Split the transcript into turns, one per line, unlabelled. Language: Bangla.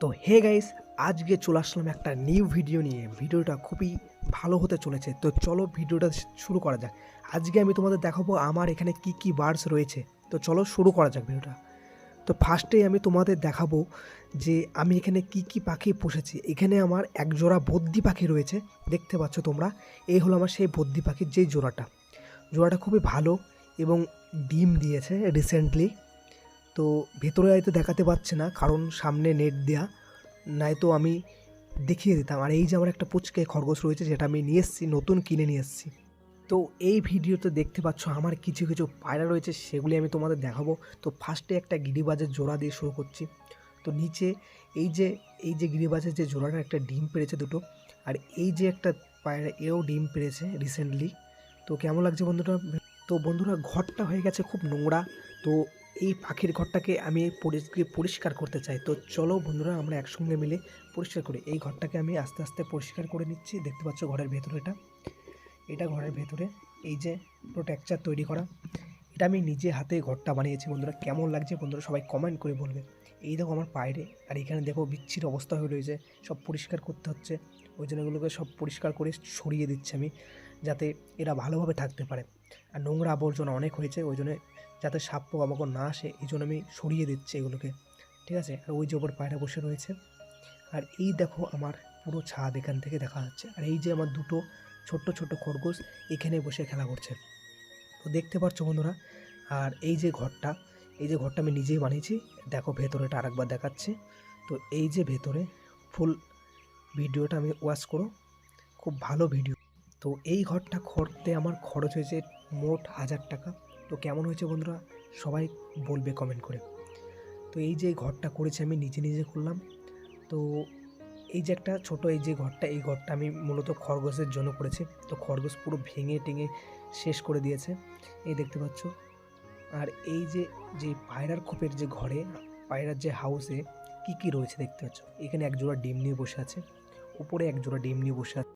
তো হে গাইস, আজকে চলে আসলাম একটা নিউ ভিডিও নিয়ে। ভিডিওটা খুবই ভালো হতে চলেছে। তো চলো ভিডিওটা শুরু করা যাক। আজকে আমি তোমাদের দেখাবো আমার এখানে কি কি বার্ডস রয়েছে। তো চলো শুরু করা যাক ভিডিওটা। তো ফার্স্টেই আমি তোমাদের দেখাবো যে আমি এখানে কি কি পাখি পুষেছি। এখানে আমার এক জোড়া বদ্যি পাখি রয়েছে, দেখতে পাচ্ছ তোমরা। এই হলো আমার সেই বদ্যি পাখির যেই জোড়াটা। জোড়াটা খুবই ভালো এবং ডিম দিয়েছে রিসেন্টলি তো ভেতরে হয়তো দেখাতে পাচ্ছে না, কারণ সামনে নেট দেয়া। নয়তো আমি দেখিয়ে দিতাম। আর এই যে আমার একটা পুচকে খরগোশ রয়েছে যেটা আমি নিয়ে এসেছি, নতুন কিনে নিয়ে এসেছি। তো এই ভিডিওতে দেখতে পাচ্ছ, আমার কিছু কিছু পায়রা রয়েছে, সেগুলি আমি তোমাদের দেখাবো। তো ফার্স্টে একটা গিরিবাজের জোড়া দিয়ে শুরু করছি। তো নিচে এই যে এই যে গিরিবাজের যে জোড়াটা, একটা ডিম পেরেছে দুটো। আর এই যে একটা পায়রা, এও ডিম পেরেছে রিসেন্টলি তো কেমন লাগছে বন্ধুরা? তো বন্ধুরা, ঘরটা হয়ে গেছে খুব নোংরা। তো এই পাখির ঘরটাকে আমি পরিষ্কার পরিষ্কার করতে চাই। তো চলো বন্ধুরা, আমরা একসঙ্গে মিলে পরিষ্কার করি। এই ঘরটাকে আমি আস্তে আস্তে পরিষ্কার করে নিচ্ছি। দেখতে পাচ্ছ ঘরের ভেতরে এটা। এটা ঘরের ভেতরে এই যে পুরো টেক্সচার তৈরি করা। এটা আমি নিজে হাতে ঘরটা বানিয়েছি বন্ধুরা। কেমন লাগছে বন্ধুরা সবাই কমেন্ট করে বলবে। এই দেখো আমার পায়রে। আর এখানে দেখো বিচ্ছির অবস্থা হয়ে রয়েছে। সব পরিষ্কার করতে হচ্ছে। ওই জন্যগুলোকে সব পরিষ্কার করে সরিয়ে দিচ্ছি আমি, যাতে এরা ভালোভাবে থাকতে পারে। আর নোংরা আবর্জনা অনেক হয়েছে, ওই জন্য যাতে সাপ পোকামাকড় না আসে, এই জন্য আমি সরিয়ে দিচ্ছি এগুলোকে। ঠিক আছে? আর ওই যে ওপর পায়রা বসে রয়েছে। আর এই দেখো আমার পুরো ছাদ এখান থেকে দেখা যাচ্ছে। আর এই যে আমার দুটো ছোট্ট ছোট্ট খরগোশ এখানে বসে খেলা করছে। তো দেখতে পাচ্ছ বন্ধুরা? আর এই যে ঘরটা, এই যে ঘরটা আমি নিজেই বানিয়েছি। দেখো ভেতরেটা আরেকবার দেখাচ্ছি। তো এই যে ভেতরে ফুল ভিডিওটা আমি ওয়াচ করো। খুব ভালো ভিডিও। তো এই ঘরটা করতে আমার খরচ হয়েছে মোট হাজার টাকা। তো কেমন হয়েছে বন্ধুরা? সবাই বলবে কমেন্ট করে। তো এই যে ঘরটা করেছি আমি নিজে নিজে করলাম। তো এই যে একটা ছোট এই যে ঘরটা, এই ঘরটা আমি মূলত খরগোশের জন্য করেছি। তো খরগোশ পুরো ভেঙে টেঙে শেষ করে দিয়েছে। এই দেখতে পাচ্ছ। আর এই যে যে পায়রার খোপের যে ঘরে, পায়রার যে হাউসে কি কি রয়েছে দেখতে পাচ্ছ? এখানে এক জোড়া ডিম নিয়ে বসে আছে। উপরে এক জোড়া ডিম নিয়ে বসে আছে।